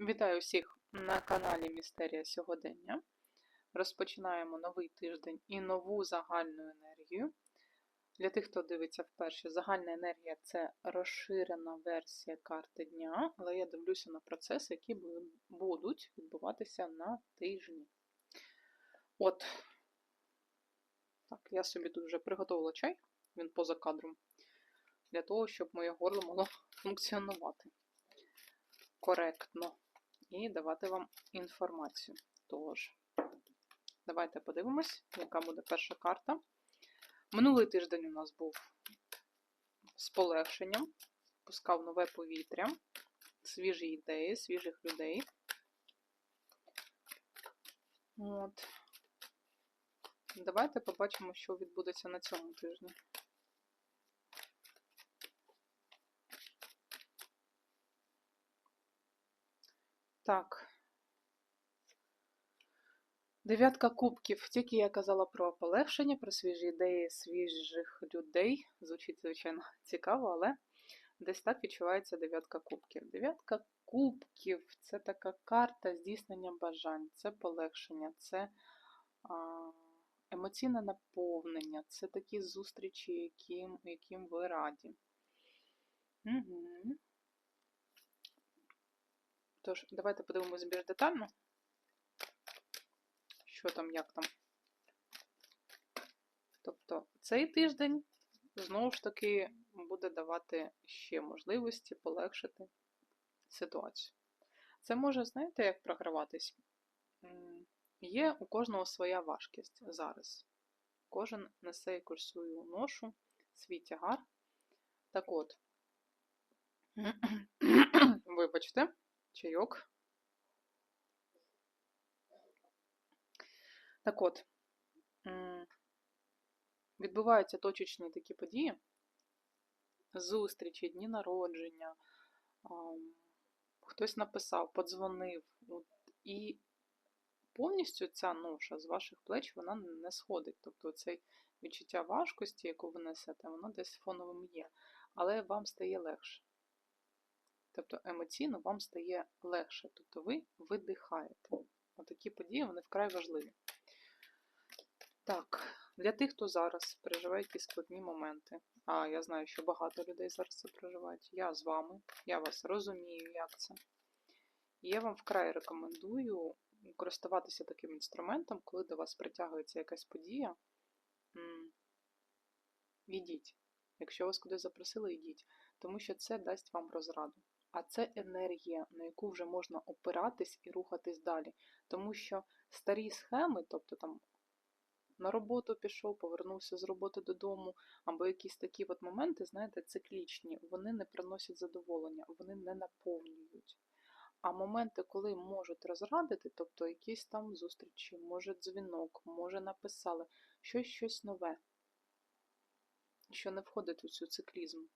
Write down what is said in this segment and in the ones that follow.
Вітаю всіх на каналі Містерія Сьогодення. Розпочинаємо новий тиждень і нову загальну енергію. Для тих, хто дивиться вперше, загальна енергія це розширена версія карти дня, але я дивлюся на процеси, які будуть відбуватися на тижні. От, так, я собі тут вже приготувала чай, він поза кадром, для того, щоб моє горло могло функціонувати коректно і давати вам інформацію. Тож, давайте подивимось, яка буде перша карта. Минулий тиждень у нас був з полегшенням, пускав нове повітря, свіжі ідеї, свіжих людей. От. Давайте побачимо, що відбудеться на цьому тижні. Так. Дев'ятка кубків. Тільки я казала про полегшення, про свіжі ідеї свіжих людей. Звучить, звичайно, цікаво, але десь так відчувається дев'ятка кубків. Дев'ятка кубків це така карта здійснення бажань, це полегшення, це емоційне наповнення, це такі зустрічі, яким, яким ви раді. Угу. Тож, давайте подивимось більш детально, що там, як там. Тобто, цей тиждень знову ж таки буде давати ще можливості полегшити ситуацію. Це може, знаєте, як програватись? Є у кожного своя важкість зараз. Кожен несе якусь свою ношу, свій тягар. Так от, вибачте, чайок. Так от, відбуваються точечні такі події, зустрічі, дні народження, хтось написав, подзвонив, от, і повністю ця ноша з ваших плеч вона не сходить. Тобто цей відчуття важкості, яку ви несете, воно десь фоновим є, але вам стає легше. Тобто емоційно вам стає легше, тобто ви видихаєте. Отакі події вони вкрай важливі. Так, для тих, хто зараз переживає якісь складні моменти, а я знаю, що багато людей зараз це проживають. Я з вами, я вас розумію, як це. Я вам вкрай рекомендую користуватися таким інструментом, коли до вас притягується якась подія. м, Ідіть. Якщо вас кудись запросили, йдіть. Тому що це дасть вам розраду. А це енергія, на яку вже можна опиратись і рухатись далі. Тому що старі схеми, тобто там на роботу пішов, повернувся з роботи додому, або якісь такі от моменти, знаєте, циклічні, вони не приносять задоволення, вони не наповнюють. А моменти, коли можуть розрадити, тобто якісь там зустрічі, може дзвінок, може написали, щось щось нове, що не входить у цю циклізм.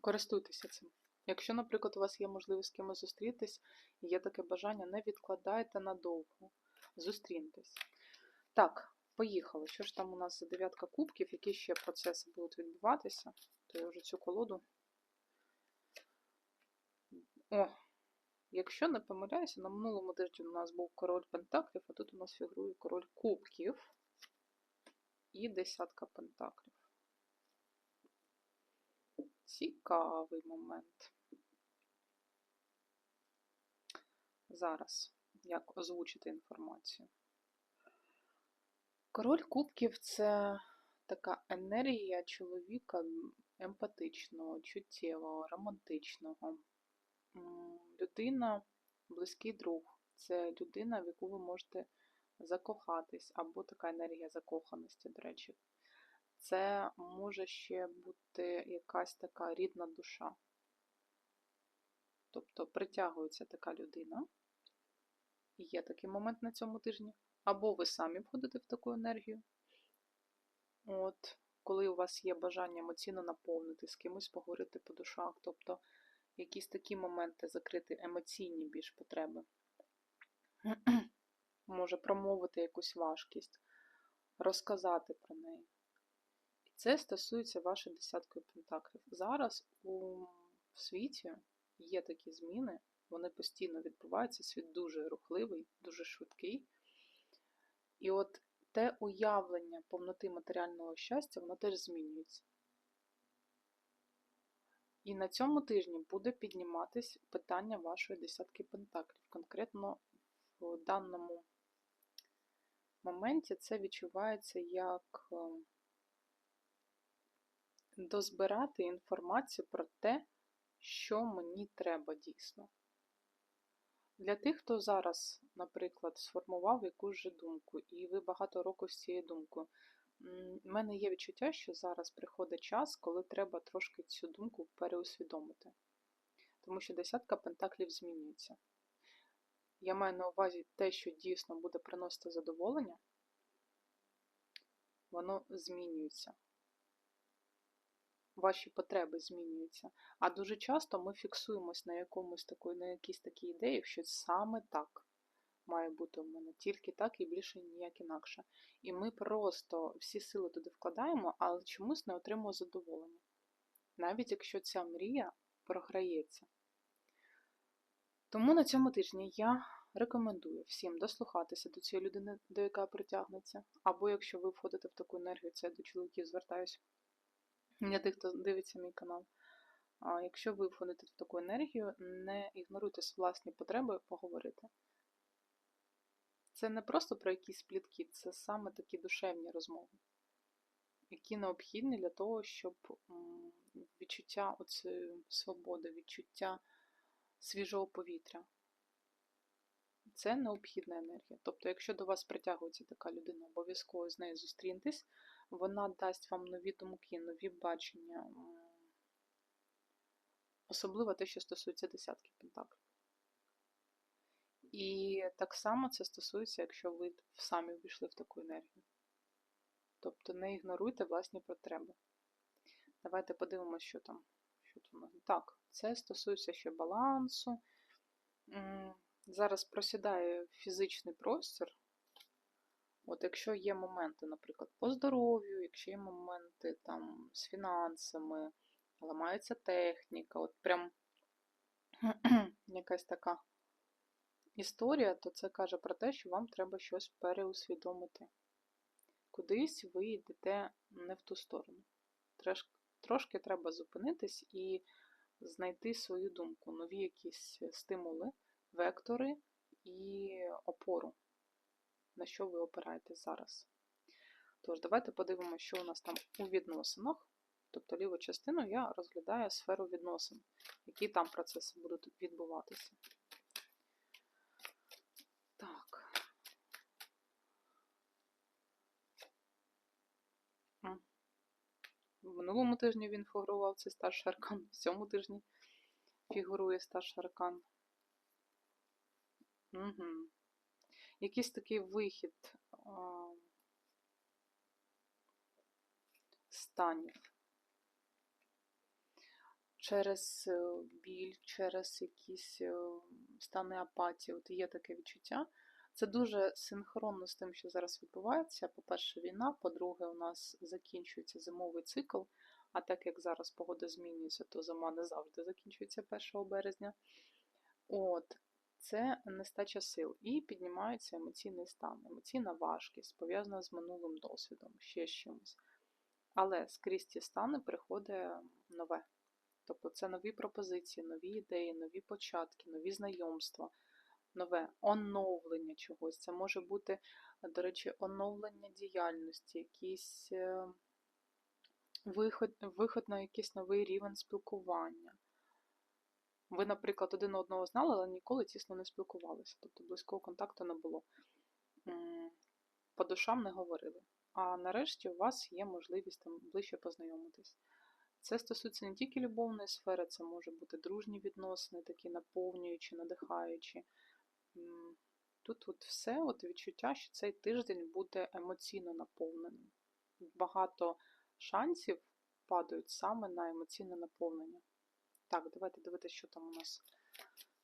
Користуйтеся цим. Якщо, наприклад, у вас є можливість з кимось зустрітись, і є таке бажання, не відкладайте надовго. Зустріньтесь. Так, поїхали. Що ж там у нас за дев'ятка кубків, які ще процеси будуть відбуватися? То я вже цю колоду. О, якщо не помиляюся, на минулому тижні у нас був король пентаклів, а тут у нас фігурує король кубків і десятка пентаклів. Цікавий момент. Зараз, як озвучити інформацію. Король кубків це така енергія чоловіка емпатичного, чуттєвого, романтичного. Людина, близький друг. Це людина, в яку ви можете закохатись, або така енергія закоханості, до речі. Це може ще бути якась така рідна душа. Тобто притягується така людина. І Є такий момент на цьому тижні. Або ви самі входите в таку енергію. От, коли у вас є бажання емоційно наповнити, з кимось поговорити по душах, тобто якісь такі моменти закрити емоційні більш потреби. Може промовити якусь важкість, розказати про неї. І це стосується вашої десяткою пентаклів. Зараз у світі є такі зміни, вони постійно відбуваються, світ дуже рухливий, дуже швидкий. І от те уявлення повноти матеріального щастя, воно теж змінюється. І на цьому тижні буде підніматись питання вашої десятки пентаклів. Конкретно в даному моменті це відчувається як е, дозбирати інформацію про те, що мені треба дійсно. Для тих, хто зараз, наприклад, сформував якусь же думку, і ви багато років з цією думкою, в мене є відчуття, що зараз приходить час, коли треба трошки цю думку переусвідомити. Тому що десятка пентаклів змінюється. Я маю на увазі те, що дійсно буде приносити задоволення, воно змінюється. Ваші потреби змінюються. А дуже часто ми фіксуємось на якомусь такої, на якійсь такій ідеї, що саме так має бути у мене, тільки так і більше ніяк інакше. І ми просто всі сили туди вкладаємо, але чомусь не отримуємо задоволення. Навіть якщо ця мрія програється. Тому на цьому тижні я рекомендую всім дослухатися до цієї людини, до яка притягнеться. Або якщо ви входите в таку енергію, це до чоловіків звертаюся. Для тих, хто дивиться мій канал. А якщо ви входите в таку енергію, не ігноруйте власні потреби поговорити. Це не просто про якісь плітки, це саме такі душевні розмови, які необхідні для того, щоб відчуття оцієї свободи, відчуття свіжого повітря. Це необхідна енергія. Тобто, якщо до вас притягується така людина, обов'язково з нею зустріньтесь, вона дасть вам нові думки, нові бачення, особливо те, що стосується десятки пентаклів. І так само це стосується, якщо ви самі ввійшли в таку енергію. Тобто не ігноруйте власні потреби. Давайте подивимося, що там. Що там. Так, це стосується ще балансу. Зараз просідає фізичний простір. От Якщо є моменти, наприклад, по здоров'ю, якщо є моменти там з фінансами, ламається техніка, от прям якась така історія, то це каже про те, що вам треба щось переусвідомити. Кудись ви йдете не в ту сторону. Трошки треба зупинитись і знайти свою думку, нові якісь стимули, вектори і опору, на що ви опираєтесь зараз. Тож, давайте подивимося, що у нас там у відносинах. Тобто ліву частину я розглядаю сферу відносин, які там процеси будуть відбуватися. Так. В минулому тижні він фігурував цей старший аркан, в цьому тижні фігурує старший аркан. Угу. Якийсь такий вихід станів. Через е, біль, через якісь е, стани апатії. От є таке відчуття. Це дуже синхронно з тим, що зараз відбувається. По-перше, війна, по-друге, у нас закінчується зимовий цикл, а так як зараз погода змінюється, то зима не завжди закінчується 1 березня. От, Це нестача сил і піднімається емоційний стан, емоційна важкість, пов'язана з минулим досвідом, ще з чимось. Але скрізь ті стани приходить нове. Тобто це нові пропозиції, нові ідеї, нові початки, нові знайомства нове оновлення чогось. Це може бути, до речі, оновлення діяльності, якийсь е, виход, виход на якийсь новий рівень спілкування. Ви, наприклад, один одного знали, але ніколи тісно не спілкувалися, тобто близького контакту не було. По душам не говорили. А нарешті у вас є можливість там ближче познайомитись. Це стосується не тільки любовної сфери, це може бути дружні відносини, такі наповнюючі, надихаючі. Тут от все от відчуття, що цей тиждень буде емоційно наповненим. Багато шансів падають саме на емоційне наповнення. Так, давайте дивитися, що там у нас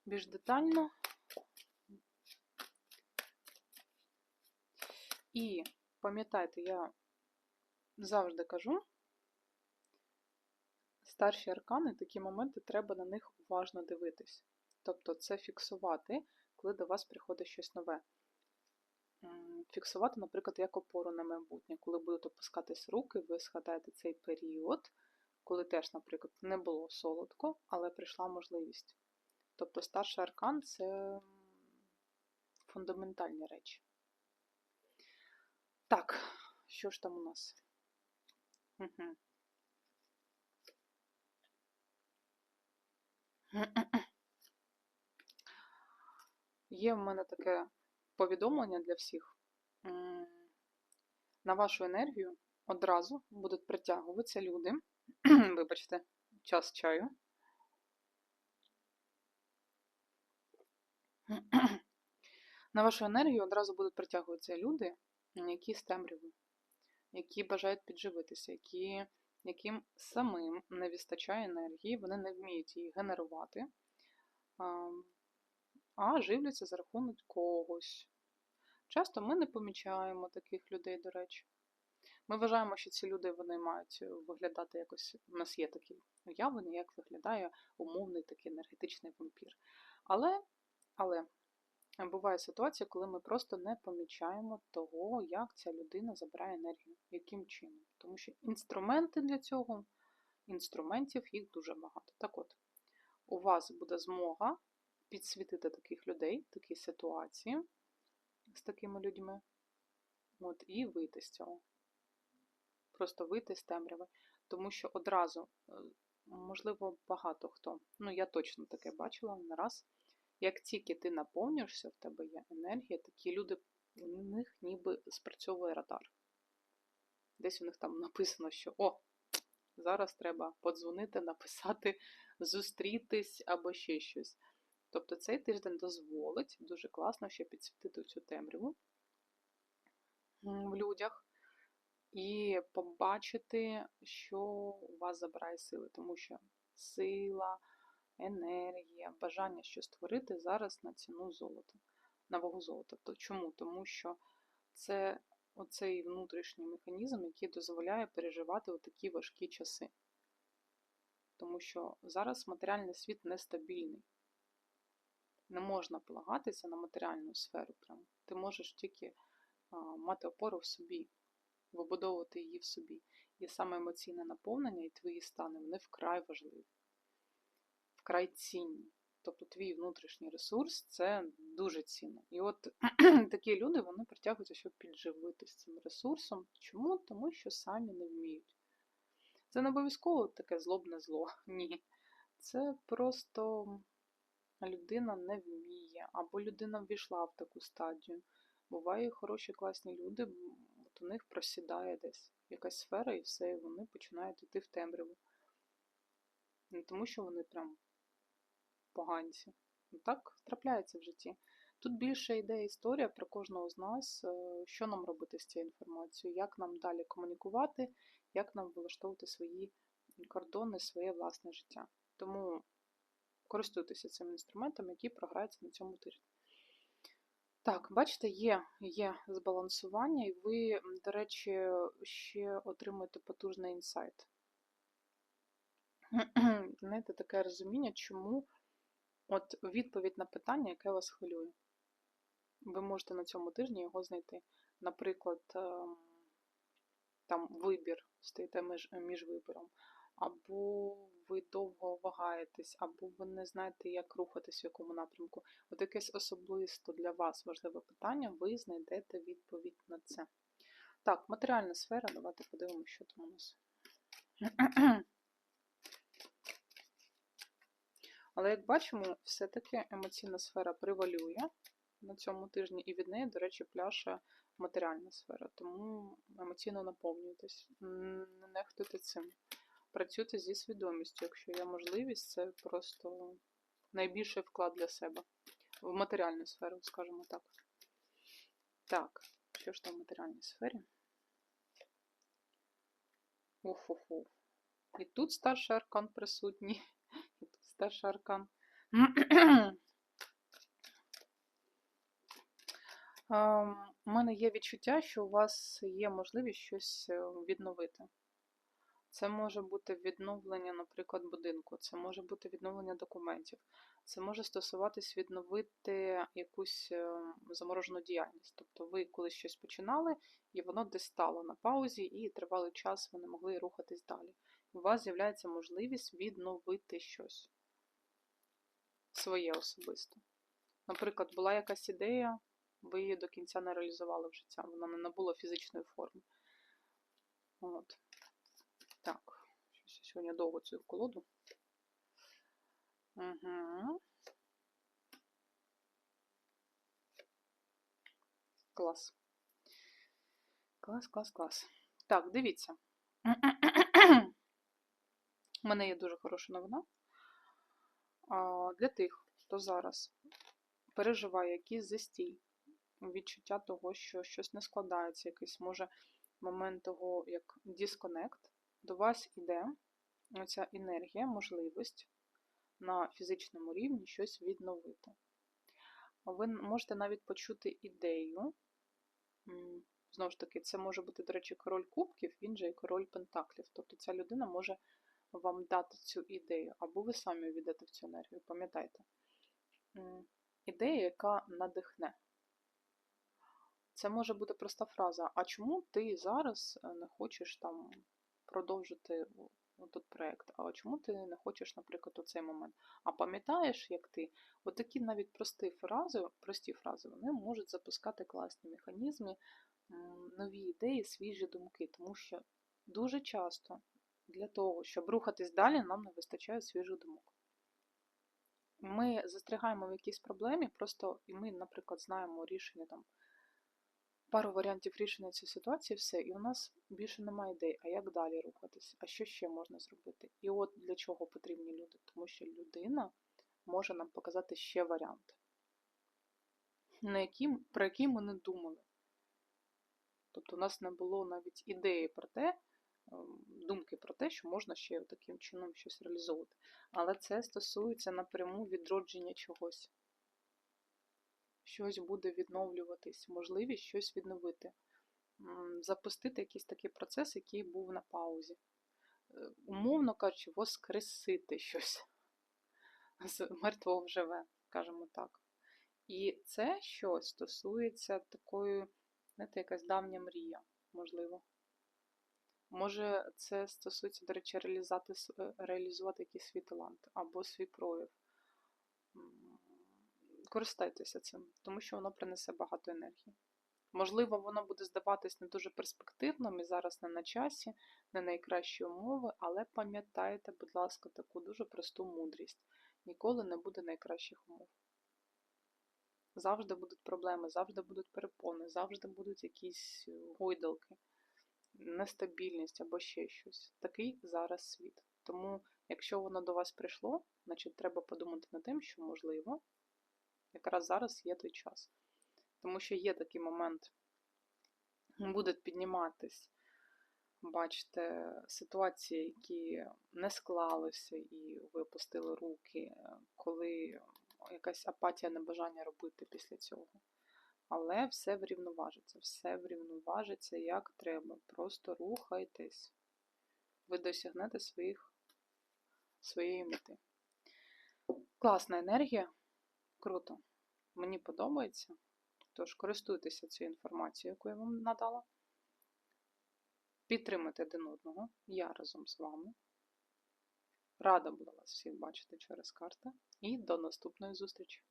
більш детально. І пам'ятайте, я завжди кажу, старші аркани, такі моменти, треба на них уважно дивитись. Тобто це фіксувати, коли до вас приходить щось нове. Фіксувати, наприклад, як опору на майбутнє. Коли будуть опускатись руки, ви згадаєте цей період, коли теж, наприклад, не було солодко, але прийшла можливість. Тобто старший аркан це фундаментальні речі. Так, що ж там у нас? Угу. Є в мене таке повідомлення для всіх. На вашу енергію одразу будуть притягуватися люди. Вибачте, час чаю. На вашу енергію одразу будуть притягуватися люди, які з темряви, які бажають підживитися, які, яким самим не вистачає енергії, вони не вміють її генерувати, а, живляться за рахунок когось. Часто ми не помічаємо таких людей, до речі. Ми вважаємо, що ці люди вони мають виглядати якось. У нас є такі уявлення, як виглядає умовний такий енергетичний вампір. Але, але буває ситуація, коли ми просто не помічаємо того, як ця людина забирає енергію, яким чином. Тому що інструменти для цього, інструментів їх дуже багато. Так от, у вас буде змога підсвітити таких людей, такі ситуації з такими людьми, от, і вийти з цього. Просто вийти з темряви. Тому що одразу, е, можливо, багато хто, ну я точно таке бачила не раз. Як тільки ти наповнюєшся, в тебе є енергія, такі люди, у них ніби спрацьовує радар. Десь у них там написано, що о, зараз треба подзвонити, написати, зустрітись або ще щось. Тобто цей тиждень дозволить дуже класно ще підсвітити цю темряву в людях і побачити, що у вас забирає сили, тому що сила, енергія, бажання щось створити зараз на ціну золота, на вагу золота. То чому? Тому що це оцей внутрішній механізм, який дозволяє переживати такі важкі часи. Тому що зараз матеріальний світ нестабільний. Не можна полагатися на матеріальну сферу. Прямо. Ти можеш тільки а, мати опору в собі, вибудовувати її в собі. І саме емоційне наповнення і твої стани вони вкрай важливі, вкрай цінні. Тобто твій внутрішній ресурс це дуже цінно. І от такі люди вони притягуються, щоб підживитися цим ресурсом. Чому? Тому що самі не вміють. Це не обов'язково таке злобне зло. Ні. Це просто людина не вміє, або людина ввійшла в таку стадію. Буває хороші, класні люди, у них просідає десь якась сфера, і все, і вони починають йти в темряву. Не тому, що вони прям поганці. Ну, так трапляється в житті. Тут більше йде історія про кожного з нас, е, що нам робити з цією інформацією, як нам далі комунікувати, як нам влаштовувати свої кордони, своє власне життя. Тому користуйтеся цим інструментом, який програється на цьому тижні. Так, бачите, є є збалансування, і ви, до речі, ще отримуєте потужний інсайт. Знаєте, таке розуміння, чому от відповідь на питання, яке вас хвилює. Ви можете на цьому тижні його знайти. Наприклад, ем, там вибір, стоїте між, між вибором, або ви довго вагаєтесь, або ви не знаєте, як рухатись в якому напрямку. От якесь особисто для вас важливе питання, ви знайдете відповідь на це. Так, матеріальна сфера, давайте подивимося, що там у нас. Але, як бачимо, все-таки емоційна сфера привалює на цьому тижні, і від неї, до речі, пляше матеріальна сфера. Тому емоційно наповнюйтесь. Не нехтуйте цим. Працюйте зі свідомістю, якщо є можливість, це просто найбільший вклад для себе. В матеріальну сферу, скажімо так. Так, що ж там в матеріальній сфері? Уф-уф-уф. І тут старший аркан присутній, і тут старший аркан. У мене є відчуття, що у вас є можливість щось відновити. Це може бути відновлення, наприклад, будинку, це може бути відновлення документів, це може стосуватись відновити якусь е, заморожену діяльність. Тобто ви колись щось починали, і воно десь стало на паузі, і тривалий час ви не могли рухатись далі. У вас з'являється можливість відновити щось своє особисто. Наприклад, була якась ідея, ви її до кінця не реалізували в життя, вона не набула фізичної форми. От. Сьогодні довго цю колоду. Угу. Клас. Клас, клас, клас. Так, дивіться. У мене є дуже хороша новина. А, Для тих, хто зараз переживає якийсь застій, відчуття того, що щось не складається, якийсь може момент того, як дисконект, до вас іде оця енергія, можливість на фізичному рівні щось відновити. Ви можете навіть почути ідею. Знову ж таки, це може бути, до речі, король кубків, він же і король пентаклів. Тобто ця людина може вам дати цю ідею, або ви самі увійдете в цю енергію, пам'ятайте. Ідея, яка надихне. Це може бути проста фраза: а чому ти зараз е, не хочеш там продовжити тут проєкт? А чому ти не хочеш, наприклад, у цей момент? А пам'ятаєш, як ти? От такі навіть прості фрази, прості фрази, вони можуть запускати класні механізми, нові ідеї, свіжі думки, тому що дуже часто для того, щоб рухатись далі, нам не вистачає свіжих думок. Ми застрягаємо в якійсь проблемі, просто і ми, наприклад, знаємо рішення там пару варіантів рішення цієї ситуації, все, і у нас більше немає ідей, а як далі рухатись, а що ще можна зробити. І от для чого потрібні люди, тому що людина може нам показати ще варіанти, на які, про які ми не думали. Тобто, у нас не було навіть ідеї про те, ем, думки про те, що можна ще таким чином щось реалізовувати. Але це стосується напряму відродження чогось щось буде відновлюватись, можливість щось відновити, запустити якийсь такий процес, який був на паузі. Е, умовно кажучи, воскресити щось з мертвого вживе, скажімо так. І це щось стосується такої, знаєте, якась давня мрія, можливо. Може, це стосується, до речі, реалізувати, е, реалізувати якийсь свій талант або свій прояв користайтеся цим, тому що воно принесе багато енергії. Можливо, воно буде здаватись не дуже перспективним і зараз не на часі, не найкращі умови, але пам'ятайте, будь ласка, таку дуже просту мудрість. Ніколи не буде найкращих умов. Завжди будуть проблеми, завжди будуть перепони, завжди будуть якісь е, гойдалки, нестабільність або ще щось. Такий зараз світ. Тому, якщо воно до вас прийшло, значить треба подумати над тим, що можливо якраз зараз є той час. Тому що є такий момент, будуть підніматись, бачите, ситуації, які не склалися, і ви опустили руки, коли якась апатія, небажання робити після цього. Але все врівноважиться, все врівноважиться як треба. Просто рухайтесь. Ви досягнете своїх, своєї мети. Класна енергія. Круто. Мені подобається. Тож користуйтеся цією інформацією, яку я вам надала. Підтримуйте один одного. Я разом з вами. Рада була вас всіх бачити через карти. І до наступної зустрічі!